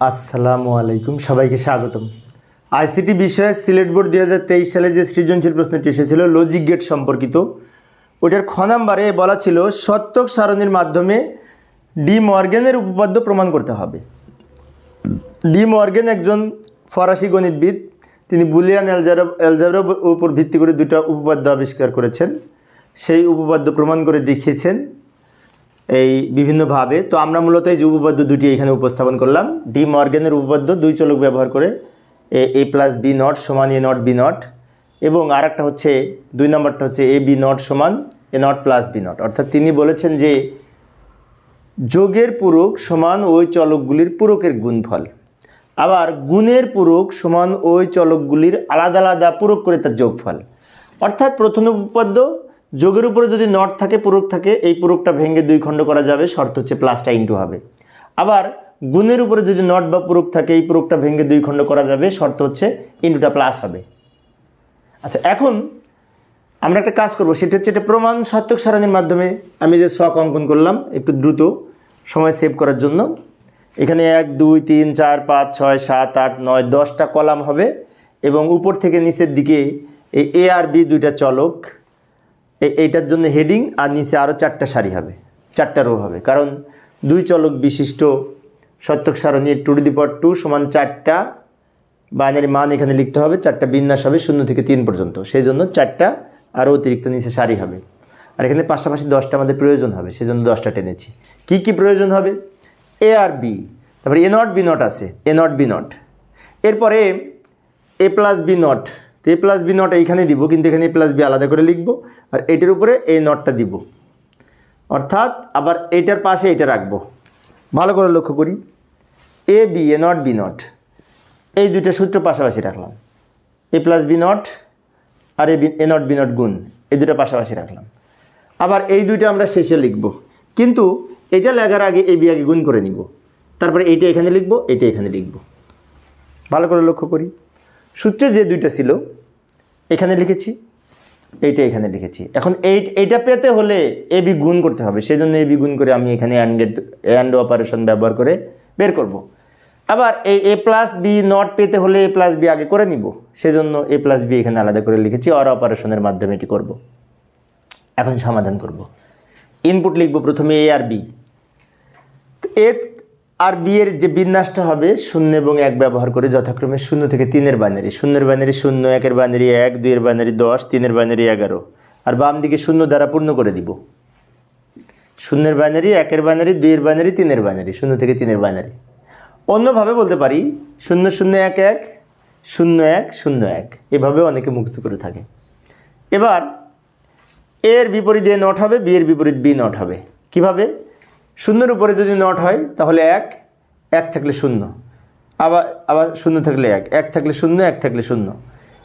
আসসালামু আলাইকুম, সবাইকে স্বাগতম। আইসিটি বিষয়ে সিলেট বোর্ড দুই হাজার তেইশ সালে যে সৃজনশীল প্রশ্নটি এসেছিল লজিক গেট সম্পর্কিত ওটার খ নাম্বারে বলা ছিল, সত্যক সারণীর মাধ্যমে ডি মর্গেনের উপপাদ্য প্রমাণ করতে হবে। ডি মর্গেন একজন ফরাসি গণিতবিদ, তিনি বুলিয়ান অ্যালজার অ্যালজাবের উপর ভিত্তি করে দুটো উপপাদ্য আবিষ্কার করেছেন। সেই উপপাদ্য প্রমাণ করে দেখিয়েছেন এই বিভিন্নভাবে। তো আমরা মূলত এই যে উপপাদ্য দুটি এখানে উপস্থাপন করলাম। ডি মর্গেনের উপপাদ্য দুই চলক ব্যবহার করে A A plus B naught সমান এ নট বি নট। এবং আর একটা হচ্ছে, দুই নম্বরটা হচ্ছে এ বি নট সমান A naught plus B naught. অর্থাৎ তিনি বলেছেন যে যোগের পূরক সমান ওই চলকগুলির পূরকের গুণফল। আবার গুণের পূরক সমান ওই চলকগুলির আলাদা আলাদা পূরক করে তার যোগফল। অর্থাৎ প্রথম উপপাদ্য যোগের উপরে যদি নট থাকে, পূরক থাকে, এই পূরকটা ভেঙে দুই খণ্ড করা যাবে, শর্ত হচ্ছে প্লাসটা ইন্টু হবে। আবার গুণের উপরে যদি নট বা পূরক থাকে, এই পূরকটা ভেঙে দুই খণ্ড করা যাবে, শর্ত হচ্ছে ইন্টুটা প্লাস হবে। আচ্ছা এখন আমরা একটা কাজ করব, সেটা হচ্ছে এটা প্রমাণ সত্যক সারণীর মাধ্যমে আমি যে শখ অঙ্কন করলাম, একটু দ্রুত সময় সেভ করার জন্য। এখানে এক, দুই, তিন, চার, পাঁচ, ছয়, সাত, আট, নয়, দশটা কলাম হবে এবং উপর থেকে নিচের দিকে এই এ আর বি দুইটা চলক। এইটার জন্য হেডিং আর নিচে আরও চারটা সারি হবে, চারটা রো হবে। কারণ দুই চলক বিশিষ্ট সত্যক সারণীর টু দি পাওয়ার টু সমান চারটা বাইনারি মান এখানে লিখতে হবে, চারটা বিন্যাস হবে শূন্য থেকে তিন পর্যন্ত। সেই জন্য চারটা আরও অতিরিক্ত নিচে সারি হবে। আর এখানে পাশাপাশি দশটা আমাদের প্রয়োজন হবে সেই জন্য দশটা টেনেছি। কি কি প্রয়োজন হবে? এ আর বি তারপরে এ নট বি নট আছে এ নট বি নট এরপরে এ প্লাস বি নট তো এ প্লাস বি নট এইখানে দিব, কিন্তু এখানে এ প্লাস বি আলাদা করে লিখব, আর এটার উপরে এই নটটা দিব। অর্থাৎ আবার এইটার পাশে এটা রাখব। ভালো করে লক্ষ্য করি। A B A naught B naught. এই দুইটা সূত্র পাশাপাশি রাখলাম। A plus B not R A B A naught B naught গুণ, এই দুটো পাশাপাশি রাখলাম। আবার এই দুইটা আমরা শেষে লিখব। কিন্তু এটা লেখার আগে এ বি আগে গুণ করে নিব। তারপরে এইটা এখানে লিখব এটা এখানে লিখব। ভালো করে লক্ষ্য করি। সূত্রে যে দুইটা ছিল এখানে লিখেছি, এইটা এখানে লিখেছি এখন এই, এইটা পেতে হলে এ বি গুণ করতে হবে সেই জন্য এ বি গুণ করে আমি এখানে অ্যান্ডেড অ্যান্ড অপারেশন ব্যবহার করে বের করব। আবার এই এ প্লাস বি নট পেতে হলে এ প্লাস বি আগে করে নিব, সেজন্য এ প্লাস বি এখানে আলাদা করে লিখেছি অর অপারেশনের মাধ্যমে এটি করব। এখন সমাধান করব। ইনপুট লিখব প্রথমে এ আর বি এ আর বিয়ের যে বিন্যাসটা হবে, শূন্য এবং এক ব্যবহার করে যথাক্রমে শূন্য থেকে তিনের বাইনারি শূন্যের বাইনারি শূন্য, একের বাইনারি এক, দুইয়ের বাইনারি দশ, তিনের বাইনারি এগারো। আর বাম দিকে শূন্য দ্বারা পূর্ণ করে দিব। শূন্যের বাইনারি একের বাইনারি দুইয়ের বাইনারি তিনের বাইনারি শূন্য থেকে তিনের বাইনারি অন্যভাবে বলতে পারি, শূন্য শূন্য, এক এক, শূন্য এক শূন্য, এক। এভাবে অনেকে মুক্ত করে থাকে। এবার, এর বিপরীত এ নট হবে বি এর বিপরীত বি নট হবে। কীভাবে? শূন্যের উপরে যদি নট হয়, তাহলে এক এক থাকলে শূন্য। আবার আবার শূন্য থাকলে এক এক থাকলে শূন্য, এক থাকলে শূন্য।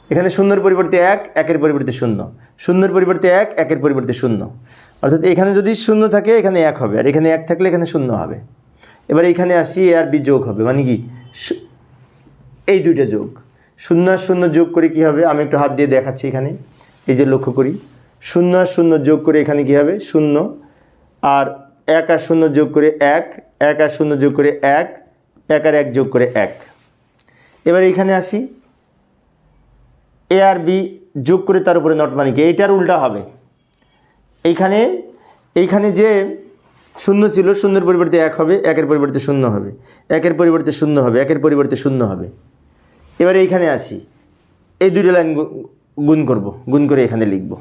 এখানে শূন্যের পরিবর্তে এক, একের পরিবর্তে শূন্য। শূন্যের পরিবর্তে এক, একের পরিবর্তে শূন্য। অর্থাৎ এখানে যদি শূন্য থাকে, এখানে এক হবে। আর এখানে এক থাকলে এখানে শূন্য হবে। এবার এখানে আসি, এ আর বি যোগ হবে। মানে কি? এই দুইটা যোগ। শূন্য আর শূন্য যোগ করে কি হবে? আমি একটু হাত দিয়ে দেখাচ্ছি এখানে। এই যে লক্ষ্য করি। শূন্য আর শূন্য যোগ করে এখানে কি হবে? শূন্য। আর এক আর শূন্য যোগ করে এক এক আর শূন্য যোগ করে এক এক আর এক যোগ করে এক। এবার এইখানে আসি। এ আর বি যোগ করে তার উপরে নট মানে কি? এইটার উল্টা হবে। এইখানে এইখানে যে শূন্য ছিল, শূন্যের পরিবর্তে এক হবে, একের পরিবর্তে শূন্য হবে, একের পরিবর্তে শূন্য হবে, একের পরিবর্তে শূন্য হবে। এবার এইখানে আসি। এই দুটো লাইন গুণ করব, গুণ করে এখানে লিখব।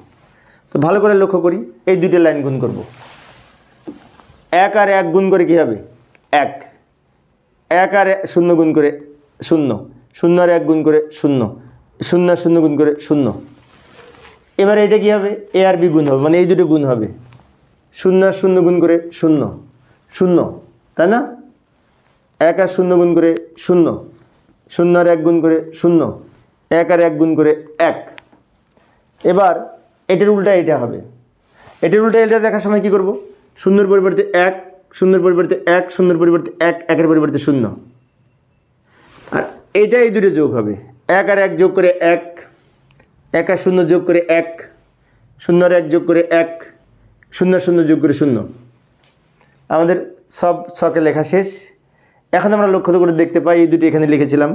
তো ভালো করে লক্ষ্য করি, এই দুটো লাইন গুণ করব। এক আর এক গুণ করে কি হবে? এক। এক আর শূন্য গুণ করে শূন্য। শূন্য আর এক গুণ করে শূন্য। শূন্য শূন্য গুণ করে শূন্য। এবার এটা কি হবে? এ আর বি গুণ হবে মানে এই দুটো গুণ হবে। শূন্য আর শূন্য গুণ করে শূন্য। শূন্য, তাই না? এক আর শূন্য গুণ করে শূন্য। শূন্য আর এক গুণ করে শূন্য। এক আর এক গুণ করে এক। এবার এটার উল্টা এটা হবে। এটার উল্টা এটা দেখার সময় কি করব? শূন্যের পরিবর্তে এক, শূন্যের পরিবর্তে এক, শূন্যের পরিবর্তে এক, একের পরিবর্তে শূন্য। আর এটা এই দুটো যোগ হবে। এক আর এক যোগ করে এক এক আর শূন্য যোগ করে এক, শূন্য আর এক যোগ করে এক, শূন্য শূন্য যোগ করে শূন্য। আমাদের সব ছকে লেখা শেষ। এখন আমরা লক্ষ্য করে দেখতে পাই, এই দুটো এখানে লিখেছিলাম,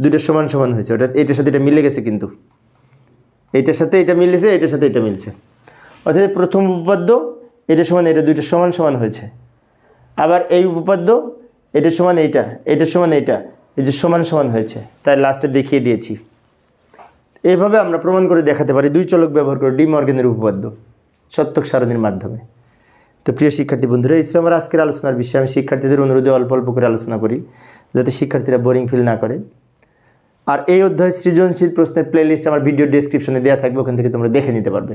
দুটো সমান সমান হয়েছে। ওটা এটার সাথে এটা মিলে গেছে কিন্তু। এটার সাথে এটা মিলেছে, এটার সাথে এটা মিলছে। অর্থাৎ প্রথম উপপাদ্য এটার সমান, এটা দুইটা সমান সমান হয়েছে। আবার এই উপপাদ্য এটার সমান এইটা এটার সমান এইটা, এই যে সমান সমান হয়েছে তাই লাস্টে দেখিয়ে দিয়েছি। এইভাবে আমরা প্রমাণ করে দেখাতে পারি দুই চলক ব্যবহার করে ডি মর্গেনের উপপাদ্য, সত্যক সারণীর মাধ্যমে। তো প্রিয় শিক্ষার্থী বন্ধুরা, এই ছিল আমার আজকের আলোচনার বিষয়ে। আমি শিক্ষার্থীদের অনুরোধে অল্প অল্প করে আলোচনা করি, যাতে শিক্ষার্থীরা বোরিং ফিল না করে। আর এই অধ্যায় সৃজনশীল প্রশ্নের প্লেলিস্ট আমার ভিডিও ডেসক্রিপশনে দেওয়া থাকবে, ওখান থেকে তোমরা দেখে নিতে পারবে।